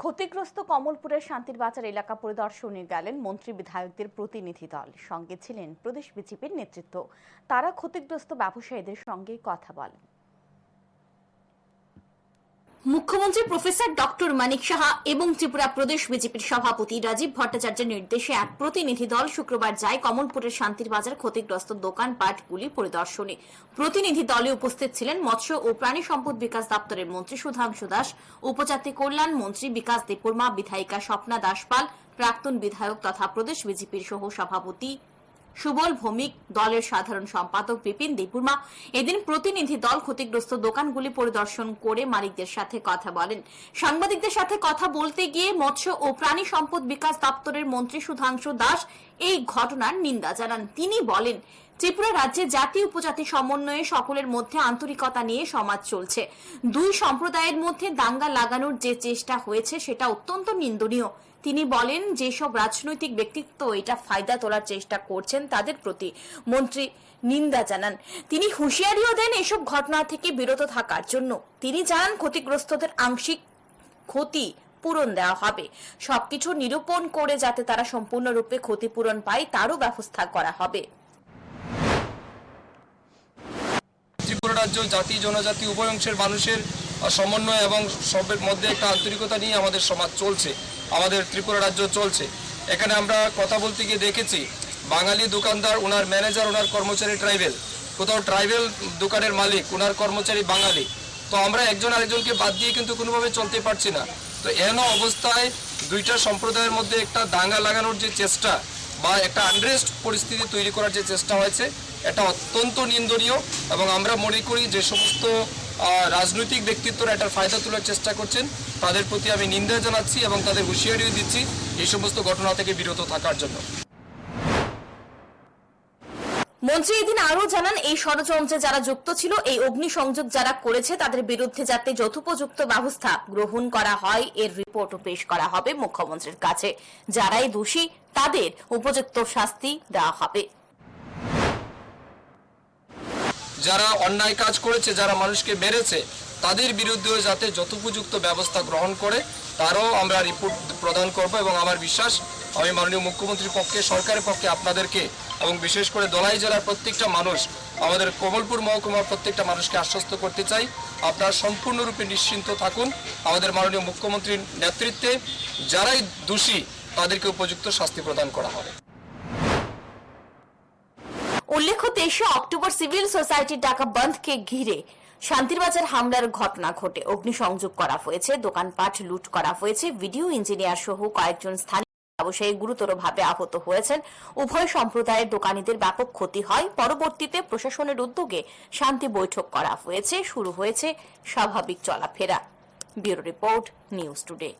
ক্ষতিগ্রস্ত কমলপুরের শান্তির বাজার এলাকা পরিদর্শনে গেলেন মন্ত্রী বিধায়কদের প্রতিনিধি দল। সঙ্গে ছিলেন প্রদেশ বিজেপির নেতৃত্ব। তারা ক্ষতিগ্রস্ত ব্যবসায়ীদের সঙ্গে কথা বলেন। মুখ্যমন্ত্রী প্রফেসর ডক্টর মানিক সাহা এবং ত্রিপুরা প্রদেশ বিজেপির সভাপতি রাজীব ভট্টাচার্যের নির্দেশে এক প্রতিনিধি দল শুক্রবার যায় কমলপুরের শান্তির বাজার ক্ষতিগ্রস্ত দোকানপাটগুলি পরিদর্শনে। প্রতিনিধি দলে উপস্থিত ছিলেন মৎস্য ও প্রাণী সম্পদ বিকাশ দপ্তরের মন্ত্রী সুধাংশু দাস, উপজাতি কল্যাণ মন্ত্রী বিকাশ দেববর্মা, বিধায়িকা স্বপ্না দাসপাল, প্রাক্তন বিধায়ক তথা প্রদেশ বিজেপির সহ সভাপতি সুবল ভৌমিক দলের সাধারণ সম্পাদক বিপিন দেববর্মা এদিন প্রতিনিধি দল ক্ষতিগ্রস্ত দোকানগুলি পরিদর্শন করে মালিকদের সাথে কথা বলেন। সাংবাদিকদের সাথে কথা বলতে গিয়ে মৎস্য ও প্রাণী সম্পদ বিকাশ দপ্তরের মন্ত্রী সুধাংশু দাস এই ঘটনার নিন্দা জানান। তিনি বলেন, ত্রিপুরা রাজ্যে জাতি উপজাতি সমন্বয়ে সকলের মধ্যে আন্তরিকতা নিয়ে সমাজ চলছে। দুই সম্প্রদায়ের মধ্যে দাঙ্গা লাগানোর যে চেষ্টা হয়েছে সেটা অত্যন্ত নিন্দনীয়। তিনি বলেন, যেসব রাজনৈতিক ব্যক্তিত্ব এটা ফায়দা তোলার চেষ্টা করছেন, তাদের প্রতি মন্ত্রী নিন্দা জানান। তিনি হুঁশিয়ারিও দেন এসব ঘটনা থেকে বিরত থাকার জন্য। তিনি জানান, ক্ষতিগ্রস্তদের আংশিক ক্ষতি পূরণ দেওয়া হবে। সবকিছু নিরূপণ করে যাতে তারা সম্পূর্ণরূপে ক্ষতিপূরণ পায়, তারও ব্যবস্থা করা হবে। ত্রিপুরা রাজ্য জাতি, জনজাতি, উভয় অংশের মানুষের সমন্বয় এবং সবের মধ্যে একটা আন্তরিকতা নিয়ে আমাদের সমাজ চলছে। আমাদের ত্রিপুরা রাজ্য চলছে। এখানে আমরা কথা বলতে গিয়ে দেখেছি, বাঙালি দোকানদার ওনার ম্যানেজার ওনার কর্মচারী ট্রাইবেল কোথাও ট্রাইবেল দোকানের মালিক ওনার কর্মচারী বাঙালি। তো আমরা একজন আরেকজনকে বাদ দিয়ে কিন্তু কোনোভাবে চলতে পারছি না। তো এহেন অবস্থায় দুইটা সম্প্রদায়ের মধ্যে একটা দাঙ্গা লাগানোর যে চেষ্টা বা একটা আনরেস্ট পরিস্থিতি তৈরি করার যে চেষ্টা হয়েছে, এটা অত্যন্ত নিন্দনীয় এবং আমরা মনে করি যে সমস্ত রাজনৈতিক ব্যক্তিত্বরা এটার ফায়দা তোলার চেষ্টা করছেন। তাদের প্রতি আমি নিন্দা জানাচ্ছি এবং তাদের হুঁশিয়ারিও দিচ্ছি এই সমস্ত ঘটনা থেকে বিরত থাকার জন্য। মন্ত্রী এদিন আরও জানান, এই ষড়যন্ত্রে যারা যুক্ত ছিল, এই অগ্নিসংযোগ যারা করেছে, তাদের বিরুদ্ধে যাতে যথোপযুক্ত ব্যবস্থা গ্রহণ করা হয়, এর রিপোর্টও পেশ করা হবে মুখ্যমন্ত্রীর কাছে। যারাই দোষী, তাদের উপযুক্ত শাস্তি দেওয়া হবে। যারা অন্যায় কাজ করেছে, যারা মানুষকে মেরেছে, তাদের বিরুদ্ধেও যাতে যথোপযুক্ত ব্যবস্থা গ্রহণ করে, তারও আমরা রিপোর্ট প্রদান করব এবং আমার বিশ্বাস, আমি মাননীয় মুখ্যমন্ত্রীর পক্ষে, সরকারের পক্ষে আপনাদেরকে এবং বিশেষ করে দলাই জেলার প্রত্যেকটা মানুষ, আমাদের কমলপুর মহকুমার প্রত্যেকটা মানুষকে আশ্বস্ত করতে চাই। আপনারা সম্পূর্ণরূপে নিশ্চিন্ত থাকুন, আমাদের মাননীয় মুখ্যমন্ত্রীর নেতৃত্বে যারাই দোষী, তাদেরকে উপযুক্ত শাস্তি প্রদান করা হবে। উল্লেখ্য, তেইশে অক্টোবর সিভিল সোসাইটির ডাকা বন্ধকে ঘিরে শান্তিরবাজার হামলার ঘটনা ঘটে। অগ্নিসংযোগ করা হয়েছে, দোকানপাট লুট করা হয়েছে। ভিডিও ইঞ্জিনিয়ার সহ কয়েকজন স্থানীয় ব্যবসায়ী গুরুতরভাবে আহত হয়েছেন। উভয় সম্প্রদায়ের দোকানীদের ব্যাপক ক্ষতি হয়। পরবর্তীতে প্রশাসনের উদ্যোগে শান্তি বৈঠক করা হয়েছে। শুরু হয়েছে স্বাভাবিক চলাফেরা। Bureau report, news today.